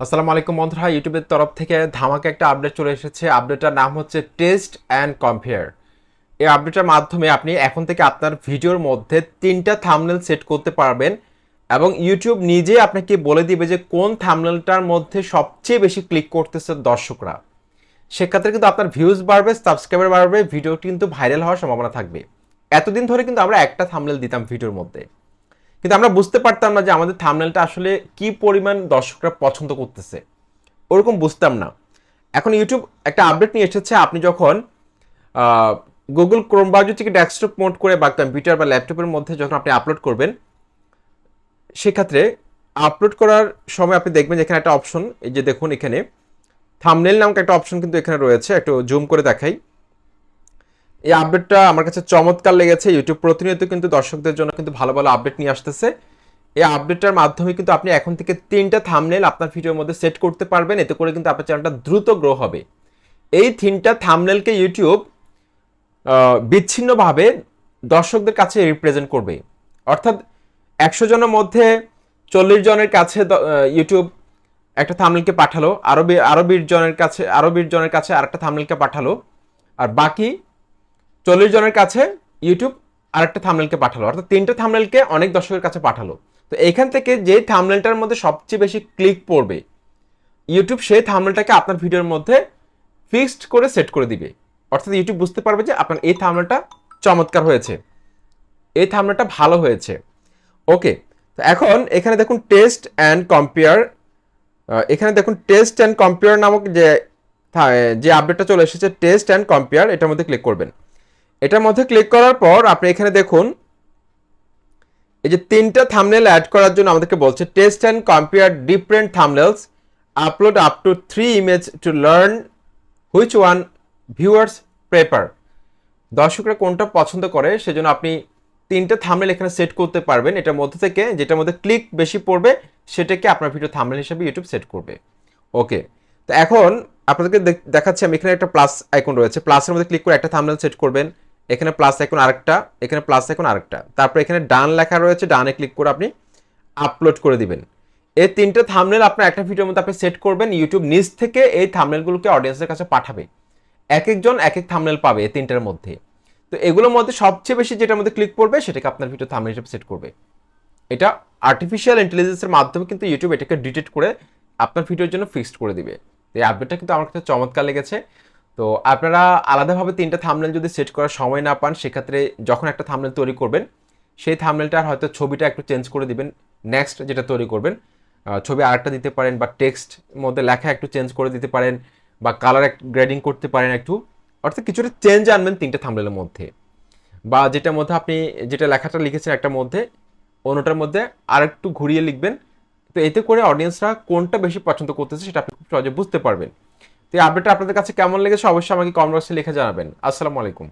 আসসালামু আলাইকুম বন্ধুরা, ইউটিউবের তরফ থেকে ধামাকে একটা আপডেট চলে এসেছে। আপডেটটার নাম হচ্ছে টেস্ট অ্যান্ড কম্পেয়ার এই আপডেটের মাধ্যমে আপনি এখন থেকে আপনার ভিডিওর মধ্যে তিনটা থামনেল সেট করতে পারবেন এবং ইউটিউব নিজে আপনাকে বলে দিবে যে কোন থামনেলটার মধ্যে সবচেয়ে বেশি ক্লিক করতেছে দর্শকরা। সেক্ষেত্রে কিন্তু আপনার ভিউজ বাড়বে সাবস্ক্রাইবার বাড়বে ভিডিও কিন্তু ভাইরাল হওয়ার সম্ভাবনা থাকবে। এতদিন ধরে কিন্তু আমরা একটা থামনেল দিতাম ভিডিওর মধ্যে। কিন্তু আমরা বুঝতে পারতাম না যে আমাদের থামনেলটা আসলে কি পরিমাণ দর্শকরা পছন্দ করতেছে। ওরকম বুঝতাম না। এখন ইউটিউব একটা আপডেট নিয়ে এসেছে, আপনি যখন গুগল ক্রোম ব্রাউজার থেকে ডেস্কটপ মোড করে বা কম্পিউটার বা ল্যাপটপের মধ্যে যখন আপনি আপলোড করবেন, সেক্ষেত্রে আপলোড করার সময় আপনি দেখবেন এখানে একটা অপশন এই যে দেখুন এখানে থামনেল নামক একটা অপশন কিন্তু এখানে রয়েছে, একটু জুম করে দেখাই। এই আপডেটটা আমার কাছে চমৎকার লেগেছে। ইউটিউব প্রতিনিয়ত কিন্তু দর্শকদের জন্য কিন্তু ভালো ভালো আপডেট নিয়ে আসতেছে। এই আপডেটটার মাধ্যমে কিন্তু আপনি এখন থেকে তিনটা থামনেল আপনার ভিডিওর মধ্যে সেট করতে পারবেন। এতে করে কিন্তু আপনার চ্যানেলটা দ্রুত গ্রো হবে। এই তিনটা থামনেলকে ইউটিউব বিচ্ছিন্নভাবে দর্শকদের কাছে রিপ্রেজেন্ট করবে। অর্থাৎ একশো জনের মধ্যে চল্লিশ জনের কাছে ইউটিউব একটা থামনেলকে পাঠালো। আরও বি- আরও বিশ জনের কাছে, আরও বিশ জনের কাছে আরেকটা থামনেলকে পাঠালো। আর বাকি চল্লিশ জনের কাছে ইউটিউব আরেকটা থামনেলকে পাঠালো। অর্থাৎ তিনটা থামনেলকে অনেক দর্শকের কাছে পাঠালো। তো এখান থেকে যে থামনেলটার মধ্যে সবচেয়ে বেশি ক্লিক পড়বে ইউটিউব সেই থামনেলটাকে আপনার ভিডিওর মধ্যে ফিক্সড করে সেট করে দিবে। অর্থাৎ ইউটিউব বুঝতে পারবে যে আপনার এই থামনেলটা চমৎকার হয়েছে। এই থামনেলটা ভালো হয়েছে। ওকে তো এখন এখানে দেখুন টেস্ট অ্যান্ড কম্পেয়ার এখানে দেখুন টেস্ট অ্যান্ড কম্পেয়ার নামক যে যে আপডেটটা চলে এসেছে টেস্ট অ্যান্ড কম্পেয়ার এটার মধ্যে ক্লিক করবেন। এটার মধ্যে ক্লিক করার পর আপনি এখানে দেখুন, এই যে তিনটা থামনেল অ্যাড করার জন্য আমাদেরকে বলছে test and compare different thumbnails upload up to three image to learn which one viewers prefer দর্শকরা কোনটা পছন্দ করে, সেজন্য আপনি তিনটা থামনেল এখানে সেট করতে পারবেন। এটার মধ্যে থেকে যেটার মধ্যে ক্লিক বেশি পড়বে, সেটাকে আপনার ভিডিও থামনেল হিসেবে ইউটিউব সেট করবে। ওকে তো এখন আপনাদেরকে দেখ- দেখাচ্ছি, আমি এখানে একটা প্লাস আইকন রয়েছে। প্লাসের মধ্যে ক্লিক করে একটা থামনেল সেট করবেন। এখানে প্লাস আইকন আরেকটা, এখানে প্লাস আইকন আরেকটা। তারপর এখানে ডান লেখা রয়েছে ডানে ক্লিক করে আপনি আপলোড করে দিবেন। এই তিনটে থামনেল আপনার একটা ভিডিওর মধ্যে আপনি সেট করবেন ইউটিউব নিজ থেকে এই থামনেলগুলোকে অডিয়েন্সের কাছে পাঠাবে। এক একজন এক এক থামনেল পাবে এই তিনটার মধ্যে। তো এগুলোর মধ্যে সবচেয়ে বেশি যেটার মধ্যে ক্লিক করবে, সেটাকে আপনার ভিডিও থামনেল হিসেবে সেট করবে। এটা আর্টিফিশিয়াল ইন্টেলিজেন্সের মাধ্যমে কিন্তু ইউটিউব এটাকে ডিটেক্ট করে আপনার ভিডিওর জন্য ফিক্সড করে দিবে। এই আপডেটটা কিন্তু আমার কাছে চমৎকার লেগেছে। তো আপনারা আলাদাভাবে তিনটা থামনেল যদি সেট করার সময় না পান, সেক্ষেত্রে যখন একটা থামনেল তৈরি করবেন, সেই থামনেলটার হয়তো ছবিটা একটু চেঞ্জ করে দিবেন নেক্সট যেটা তৈরি করবেন ছবি আরেকটা দিতে পারেন বা টেক্সট মধ্যে লেখা একটু চেঞ্জ করে দিতে পারেন বা কালার গ্রেডিং করতে পারেন একটু, অর্থাৎ কিছুটা চেঞ্জ আনবেন তিনটা থামলেলের মধ্যে। বা যেটার মধ্যে আপনি যেটা লেখাটা লিখেছেন একটার মধ্যে, অন্যটার মধ্যে আরেকটু ঘুরিয়ে লিখবেন। তো এতে করে অডিয়েন্সরা কোনটা বেশি পছন্দ করতেছে সেটা আপনি খুব সহজে বুঝতে পারবেন। তো এই আপডেটটা আপনাদের কাছে কেমন লেগেছে অবশ্যই আমাকে কমেন্ট বক্সে লিখে জানাবেন। আসসালামু আলাইকুম।